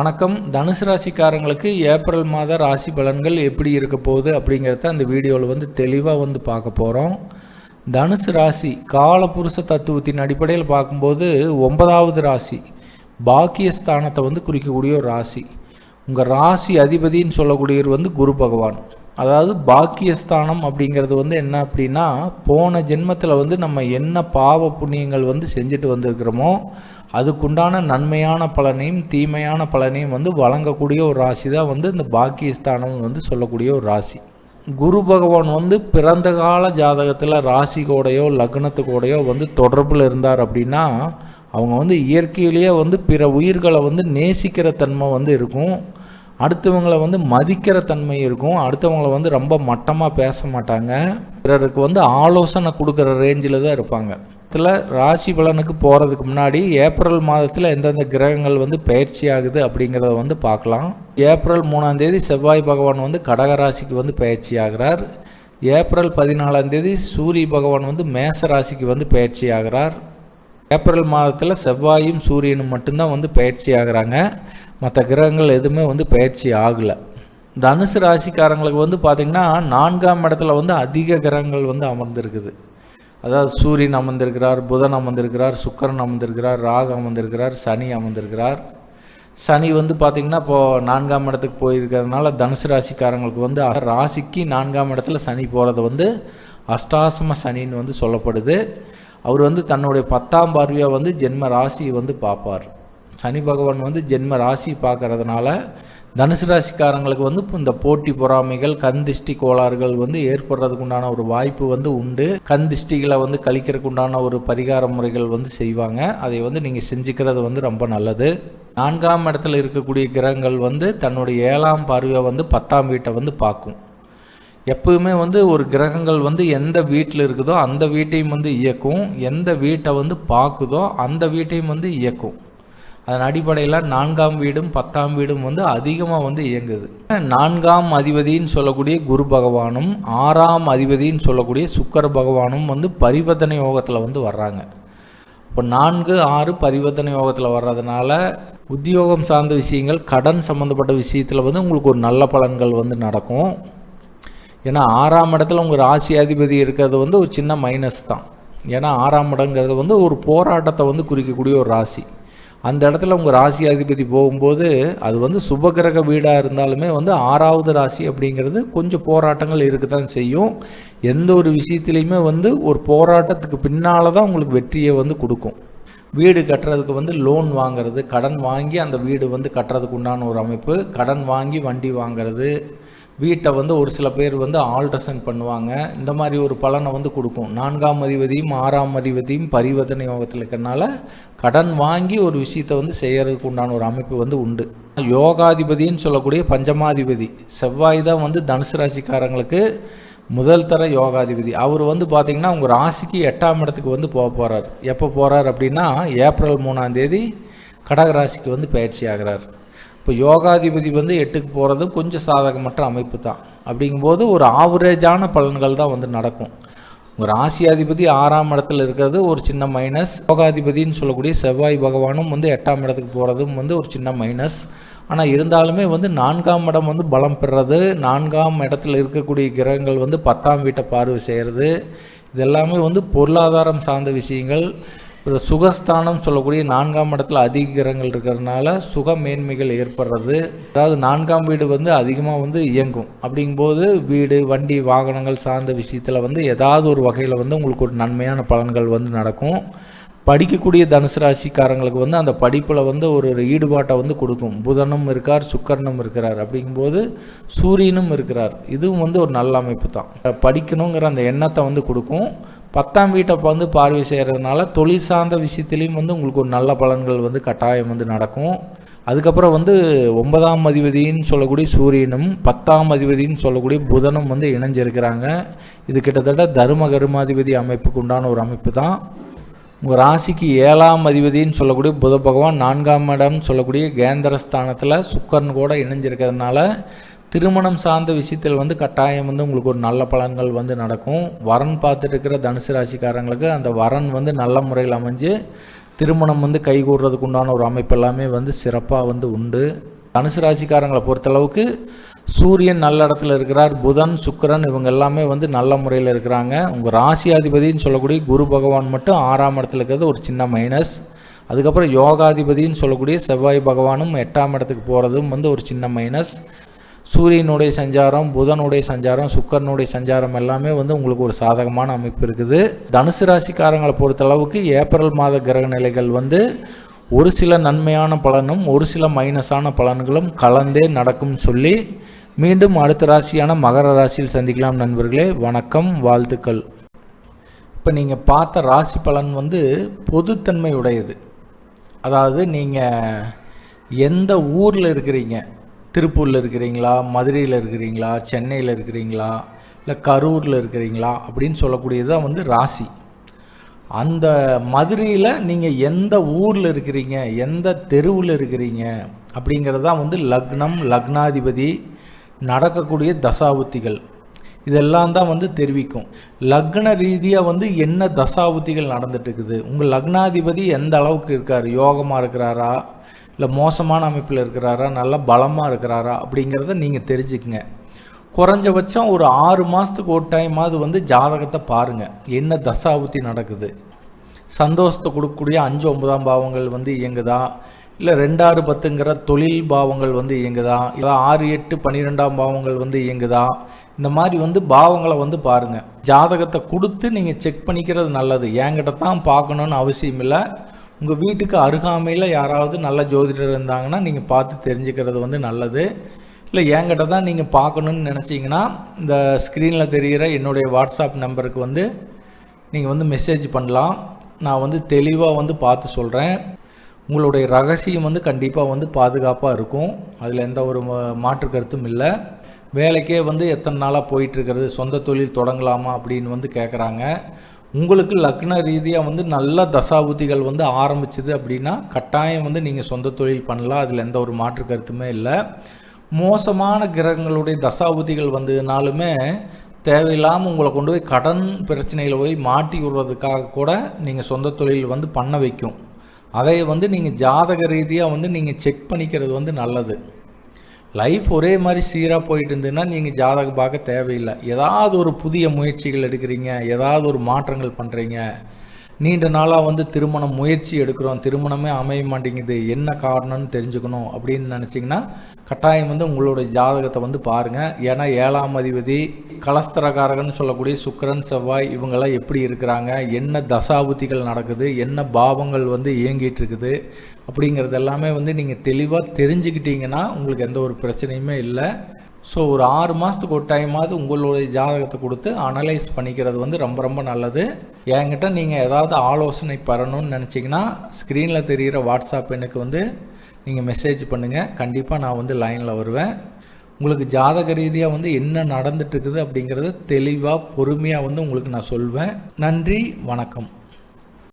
வணக்கம். தனுசு ராசிக்காரங்களுக்கு ஏப்ரல் மாத ராசி பலன்கள் எப்படி இருக்க போகுது அப்படிங்கிறத அந்த வீடியோவில் வந்து தெளிவாக வந்து பார்க்க போகிறோம் தனுசு ராசி காலபுருஷ தத்துவத்தின் அடிப்படையில் பார்க்கும்போது ஒன்பதாவது ராசி பாக்கியஸ்தானத்தை வந்து குறிக்கக்கூடிய ஒரு ராசி. உங்கள் ராசி அதிபதின்னு சொல்லக்கூடியவர் வந்து குரு பகவான். அதாவது பாக்கியஸ்தானம் அப்படிங்கிறது வந்து என்ன அப்படின்னா போன ஜென்மத்தில் வந்து நம்ம என்ன பாவ புண்ணியங்கள் வந்து செஞ்சுட்டு வந்திருக்கிறோமோ அதுக்குண்டான நன்மையான பலனையும் தீமையான பலனையும் வந்து வழங்கக்கூடிய ஒரு ராசி தான் வந்து இந்த பாக்கியஸ்தானம் வந்து சொல்லக்கூடிய ஒரு ராசி. குரு பகவான் வந்து பிறந்த கால ஜாதகத்தில் ராசிகோடையோ லக்னத்துக்கோடையோ வந்து தொடர்பில் இருந்தார் அப்படின்னா அவங்க வந்து இயற்கையிலேயே வந்து பிற உயிர்களை வந்து நேசிக்கிற தன்மை வந்து இருக்கும். அடுத்தவங்களை வந்து மதிக்கிற தன்மை இருக்கும். அடுத்தவங்களை வந்து ரொம்ப மட்டமாக பேச மாட்டாங்க. பிறருக்கு வந்து ஆலோசனை கொடுக்குற ரேஞ்சில் தான் இருப்பாங்க. மாதத்தில் ராசி பலனுக்கு போகிறதுக்கு முன்னாடி ஏப்ரல் மாதத்தில் எந்தெந்த கிரகங்கள் வந்து பயிற்சி ஆகுது அப்படிங்கிறத வந்து பார்க்கலாம். ஏப்ரல் மூணாம் தேதி செவ்வாய் பகவான் வந்து கடக ராசிக்கு வந்து பயிற்சி ஆகிறார். ஏப்ரல் பதினாலாம் தேதி சூரிய பகவான் வந்து மேச ராசிக்கு வந்து பயிற்சி ஆகிறார். ஏப்ரல் மாதத்தில் செவ்வாயும் சூரியனும் மட்டும்தான் வந்து பயிற்சி ஆகிறாங்க. மற்ற கிரகங்கள் எதுவுமே வந்து பயிற்சி ஆகலை. தனுசு ராசிக்காரங்களுக்கு வந்து பார்த்திங்கன்னா நான்காம் இடத்துல வந்து அதிக கிரகங்கள் வந்து அமர்ந்திருக்குது. அதாவது சூரியன் அமர்ந்திருக்கிறார் புதன் அமர்ந்திருக்கிறார் சுக்கரன் அமர்ந்திருக்கிறார் ராகு அமர்ந்திருக்கிறார் சனி அமர்ந்திருக்கிறார். சனி வந்து பார்த்திங்கன்னா இப்போது நான்காம் இடத்துக்கு போயிருக்கிறதுனால தனுசு ராசிக்காரங்களுக்கு வந்து ராசிக்கு நான்காம் இடத்துல சனி போகிறது வந்து அஷ்டாசம சனின்னு வந்து சொல்லப்படுது. அவர் வந்து தன்னுடைய பத்தாம் பார்வையாக வந்து ஜென்ம ராசியை வந்து பார்ப்பார். சனி பகவான் வந்து ஜென்ம ராசி பார்க்கறதுனால தனுசு ராசிக்காரங்களுக்கு வந்து இந்த போட்டி பொறாமைகள் கண் திஷ்டி கோளாறுகள் வந்து ஏற்படுறதுக்கு உண்டான ஒரு வாய்ப்பு வந்து உண்டு. கண் திஷ்டிகளை வந்து கழிக்கிறதுக்கு உண்டான ஒரு பரிகார முறைகள் வந்து செய்வாங்க. அதை வந்து நீங்கள் செஞ்சுக்கிறது வந்து ரொம்ப நல்லது. நான்காம் இடத்துல இருக்கக்கூடிய கிரகங்கள் வந்து தன்னுடைய ஏழாம் பார்வையை வந்து பத்தாம் வீட்டை வந்து பார்க்கும். எப்பவுமே வந்து ஒரு கிரகங்கள் வந்து எந்த வீட்டில் இருக்குதோ அந்த வீட்டையும் வந்து இயக்கும். எந்த வீட்டை வந்து பார்க்குதோ அந்த வீட்டையும் வந்து இயக்கும். அதன் அடிப்படையில் நான்காம் வீடும் பத்தாம் வீடும் வந்து அதிகமாக வந்து இயங்குது. நான்காம் அதிபதின்னு சொல்லக்கூடிய குரு பகவானும் ஆறாம் அதிபதின்னு சொல்லக்கூடிய சுக்கர பகவானும் வந்து பரிவர்த்தனை யோகத்தில் வந்து வர்றாங்க. இப்போ நான்கு ஆறு பரிவர்த்தனை யோகத்தில் வர்றதுனால உத்தியோகம் சார்ந்த விஷயங்கள் கடன் சம்மந்தப்பட்ட விஷயத்தில் வந்து உங்களுக்கு ஒரு நல்ல பலன்கள் வந்து நடக்கும். ஏன்னா ஆறாம் இடத்துல உங்கள் ராசி அதிபதி இருக்கிறது வந்து ஒரு சின்ன மைனஸ் தான். ஏன்னா ஆறாம் இடங்கிறது வந்து ஒரு போராட்டத்தை வந்து குறிக்கக்கூடிய ஒரு ராசி. அந்த இடத்துல உங்கள் ராசி அதிபதி போகும்போது அது வந்து சுபகிரக வீடாக இருந்தாலுமே வந்து ஆறாவது ராசி அப்படிங்கிறது கொஞ்சம் போராட்டங்கள் இருக்க தான் செய்யும். எந்த ஒரு விஷயத்துலையுமே வந்து ஒரு போராட்டத்துக்கு பின்னால் தான் உங்களுக்கு வெற்றியை வந்து கொடுக்கும். வீடு கட்டுறதுக்கு வந்து லோன் வாங்கிறது கடன் வாங்கி அந்த வீடு வந்து கட்டுறதுக்கு உண்டான ஒரு அமைப்பு கடன் வாங்கி வண்டி வாங்கிறது வீட்டை வந்து ஒரு சில பேர் வந்து ஆல்ட்ரசன் பண்ணுவாங்க. இந்த மாதிரி ஒரு பலனை வந்து கொடுக்கும். நான்காம் அதிபதியும் ஆறாம் அதிபதியும் பரிவர்த்தனை யோகத்தில் இருக்கிறனால கடன் வாங்கி ஒரு விஷயத்தை வந்து செய்கிறதுக்கு உண்டான ஒரு அமைப்பு வந்து உண்டு. யோகாதிபதின்னு சொல்லக்கூடிய பஞ்சமாதிபதி. செவ்வாய் தான் வந்து தனுசு ராசிக்காரங்களுக்கு முதல் தர யோகாதிபதி. அவர் வந்து பார்த்திங்கன்னா உங்கள் ராசிக்கு எட்டாம் இடத்துக்கு வந்து போக போகிறார் எப்போ போகிறார் அப்படின்னா ஏப்ரல் மூணாம் தேதி கடகராசிக்கு வந்து பயிற்சி ஆகிறார் இப்போ யோகாதிபதி வந்து எட்டுக்கு போகிறது கொஞ்சம் சாதகமற்ற அமைப்பு தான் அப்படிங்கும்போது ஒரு ஆவரேஜான பலன்கள் தான் வந்து நடக்கும். ஒரு ராசியாதிபதி ஆறாம் இடத்துல இருக்கிறது ஒரு சின்ன மைனஸ் யோகாதிபதினு சொல்லக்கூடிய செவ்வாய் பகவானும் வந்து எட்டாம் இடத்துக்கு போகிறதும் வந்து ஒரு சின்ன மைனஸ் ஆனால் இருந்தாலுமே வந்து நான்காம் இடம் வந்து பலம் பெறுறது. நான்காம் இடத்துல இருக்கக்கூடிய கிரகங்கள் வந்து பத்தாம் வீட்டை பார்வை செய்கிறது இதெல்லாமே வந்து பொருளாதாரம் சார்ந்த விஷயங்கள். சுகஸ்தானம் சொல்லக்கூடிய நான்காம் இடத்துல அதிக கிரகங்கள் இருக்கிறதுனால சுக மேன்மைகள் ஏற்படுறது. அதாவது நான்காம் வீடு வந்து அதிகமாக வந்து இயங்கும். அப்படிங்கும்போது வீடு வண்டி வாகனங்கள் சார்ந்த விஷயத்தில் வந்து ஏதாவது ஒரு வகையில் வந்து உங்களுக்கு ஒரு நன்மையான பலன்கள் வந்து நடக்கும். படிக்கக்கூடிய தனுசு ராசிக்காரங்களுக்கு வந்து அந்த படிப்பில் வந்து ஒரு ஈடுபாட்டை வந்து கொடுக்கும். புதனும் இருக்கார் சுக்கரனும் இருக்கிறார். அப்படிங்கும்போது சூரியனும் இருக்கிறார். இதுவும் வந்து ஒரு நல்ல அமைப்பு தான். படிக்கணுங்கிற அந்த எண்ணத்தை வந்து கொடுக்கும். பத்தாம் வீட்டை வந்து பார்வை செய்கிறதுனால தொழில் சார்ந்த விஷயத்துலேயும் வந்து உங்களுக்கு ஒரு நல்ல பலன்கள் வந்து கட்டாயம் வந்து நடக்கும். அதுக்கப்புறம் வந்து ஒன்பதாம் அதிபதினு சொல்லக்கூடிய சூரியனும் பத்தாம் அதிபதினு சொல்லக்கூடிய புதனும் வந்து இணைஞ்சிருக்கிறாங்க. இது கிட்டத்தட்ட தரும கருமாதிபதி அமைப்புக்கு உண்டான ஒரு அமைப்பு தான். உங்கள் ராசிக்கு ஏழாம் அதிபதினு சொல்லக்கூடிய புத பகவான் நான்காம் இடம்னு சொல்லக்கூடிய கேந்திரஸ்தானத்தில் சுக்கரன் கூட இணைஞ்சிருக்கிறதுனால திருமணம் சார்ந்த விஷயத்தில் வந்து கட்டாயம் வந்து உங்களுக்கு ஒரு நல்ல பலன்கள் வந்து நடக்கும். வரன் பார்த்துட்டு இருக்கிற தனுசு ராசிக்காரங்களுக்கு அந்த வரன் வந்து நல்ல முறையில் அமைஞ்சு திருமணம் வந்து கைகூடுறதுக்கு உண்டான ஒரு அமைப்பு எல்லாமே வந்து சிறப்பாக வந்து உண்டு. தனுசு ராசிக்காரங்களை பொறுத்தளவுக்கு சூரியன் நல்ல இடத்துல இருக்கிறார். புதன் சுக்கரன் இவங்க எல்லாமே வந்து நல்ல முறையில் இருக்கிறாங்க. உங்கள் ராசியாதிபதினு சொல்லக்கூடிய குரு பகவான் மட்டும் ஆறாம் இடத்துல இருக்கிறது ஒரு சின்ன மைனஸ் அதுக்கப்புறம் யோகாதிபதின்னு சொல்லக்கூடிய செவ்வாய் பகவானும் எட்டாம் இடத்துக்கு போகிறதும் வந்து ஒரு சின்ன மைனஸ் சூரியனுடைய சஞ்சாரம் புதனுடைய சஞ்சாரம் சுக்கரனுடைய சஞ்சாரம் எல்லாமே வந்து உங்களுக்கு ஒரு சாதகமான அமைப்பு இருக்குது. தனுசு ராசிக்காரங்களை பொறுத்தளவுக்கு ஏப்ரல் மாத கிரக நிலைகள் வந்து ஒரு சில நன்மையான பலனும் ஒரு சில மைனஸான பலன்களும் கலந்தே நடக்கும் சொல்லி மீண்டும் அடுத்த ராசியான மகர ராசியில் சந்திக்கலாம் நண்பர்களே. வணக்கம் வாழ்த்துக்கள். இப்போ நீங்கள் பார்த்த ராசி பலன் வந்து பொதுத்தன்மை உடையது அதாவது நீங்கள் எந்த ஊரில் இருக்கிறீங்க திருப்பூரில் இருக்கிறீங்களா? மதுரையில் இருக்கிறீங்களா? சென்னையில் இருக்கிறீங்களா? இல்லை கரூரில் இருக்கிறீங்களா? அப்படின்னு சொல்லக்கூடியது தான் வந்து ராசி. அந்த மதுரையில் நீங்கள் எந்த ஊரில் இருக்கிறீங்க? எந்த தெருவில் இருக்கிறீங்க? அப்படிங்கிறது தான் வந்து லக்னம் லக்னாதிபதி நடக்கக்கூடிய தசாபுத்திகள். இதெல்லாம் தான் வந்து தெரிவிக்கும். லக்ன ரீதியாக வந்து என்ன தசாபுத்திகள் நடந்துட்டு இருக்குது? உங்கள் லக்னாதிபதி எந்த அளவுக்கு இருக்கார்? யோகமாக இருக்கிறாரா? இல்லை மோசமான அமைப்பில் இருக்கிறாரா நல்லா பலமாக இருக்கிறாரா அப்படிங்கிறத நீங்கள் தெரிஞ்சுக்குங்க. குறைஞ்சபட்சம் ஒரு ஆறு மாதத்துக்கு ஒரு டைமாவது வந்து ஜாதகத்தை பாருங்கள் என்ன தசாபுத்தி நடக்குது? சந்தோஷத்தை கொடுக்கக்கூடிய அஞ்சு ஒன்பதாம் பாவங்கள் வந்து இயங்குதா? இல்லை ரெண்டாறு பத்துங்கிற தொழில் பாவங்கள் வந்து இயங்குதா? இல்லை ஆறு எட்டு பன்னிரெண்டாம் பாவங்கள் வந்து இயங்குதா? இந்த மாதிரி வந்து பாவங்களை வந்து பாருங்கள் ஜாதகத்தை கொடுத்து நீங்கள் செக் பண்ணிக்கிறது நல்லது. என்கிட்ட தான் பார்க்கணுன்னு அவசியம் இல்லை உங்கள் வீட்டுக்கு அருகாமையில் யாராவது நல்ல ஜோதிடர் இருந்தாங்கன்னா நீங்கள் பார்த்து தெரிஞ்சுக்கிறது வந்து நல்லது. இல்லை என்கிட்ட தான் நீங்கள் பார்க்கணுன்னு நினச்சிங்கன்னா இந்த ஸ்க்ரீனில் தெரிகிற என்னுடைய வாட்ஸ்அப் நம்பருக்கு வந்து நீங்கள் வந்து மெசேஜ் பண்ணலாம். நான் வந்து தெளிவாக வந்து பார்த்து சொல்கிறேன் உங்களுடைய ரகசியம் வந்து கண்டிப்பாக வந்து பாதுகாப்பாக இருக்கும். அதில் எந்த ஒரு மாற்று கருத்தும் இல்லை. வேலைக்கே வந்து எத்தனை நாளாக போயிட்டுருக்கிறது சொந்த தொழில் தொடங்கலாமா அப்படின்னு வந்து கேட்குறாங்க உங்களுக்கு லக்ன ரீதியாக வந்து நல்ல தசாபுத்திகள் வந்து ஆரம்பிச்சுது அப்படின்னா கட்டாயம் வந்து நீங்கள் சொந்த தொழில் பண்ணலாம். அதில் எந்த ஒரு மாற்று கருத்துமே இல்லை. மோசமான கிரகங்களுடைய தசாபுத்திகள் வந்ததுனாலுமே தேவையில்லாமல் உங்களை கொண்டு போய் கடன் பிரச்சனையில் போய் மாட்டி விடுறதுக்காக கூட நீங்கள் சொந்த தொழில் வந்து பண்ண வைக்கும். அதை வந்து நீங்கள் ஜாதக ரீதியாக வந்து நீங்கள் செக் பண்ணிக்கிறது வந்து நல்லது. லைஃப் ஒரே மாதிரி சீராக போயிட்டு இருந்ததுன்னா நீங்கள் ஜாதகம் பார்க்க தேவையில்லை. ஏதாவது ஒரு புதிய முயற்சிகள் எடுக்கிறீங்க ஏதாவது ஒரு மாற்றங்கள் பண்ணுறீங்க நீண்ட நாளாக வந்து திருமணம் முயற்சி எடுக்கிறோம் திருமணமே அமைய மாட்டேங்குது. என்ன காரணம்னு தெரிஞ்சுக்கணும் அப்படின்னு நினச்சிங்கன்னா கட்டாயம் வந்து உங்களுடைய ஜாதகத்தை வந்து பாருங்கள் ஏன்னா ஏழாம் அதிபதி கலஸ்தரகாரகன்னு சொல்லக்கூடிய சுக்கிரன் செவ்வாய் இவங்கெல்லாம் எப்படி இருக்கிறாங்க? என்ன தசாபுத்திகள் நடக்குது? என்ன பாவங்கள் வந்து இயங்கிட்டு இருக்குது? அப்படிங்கிறது எல்லாமே வந்து நீங்கள் தெளிவாக தெரிஞ்சுக்கிட்டீங்கன்னா உங்களுக்கு எந்த ஒரு பிரச்சனையுமே இல்லை. ஸோ ஒரு ஆறு மாதத்துக்கு ஒரு டைமாவது உங்களுடைய ஜாதகத்தை கொடுத்து அனலைஸ் பண்ணிக்கிறது வந்து ரொம்ப ரொம்ப நல்லது. என்கிட்ட நீங்கள் ஏதாவது ஆலோசனை பெறணும்னு நினச்சிங்கன்னா ஸ்க்ரீனில் தெரிகிற வாட்ஸ்அப் எனக்கு வந்து நீங்கள் மெசேஜ் பண்ணுங்கள் கண்டிப்பாக நான் வந்து லைனில் வருவேன். உங்களுக்கு ஜாதக ரீதியாக வந்து என்ன நடந்துட்டு இருக்குது அப்படிங்கிறத தெளிவாக பொறுமையாக வந்து உங்களுக்கு நான் சொல்வேன். நன்றி வணக்கம்.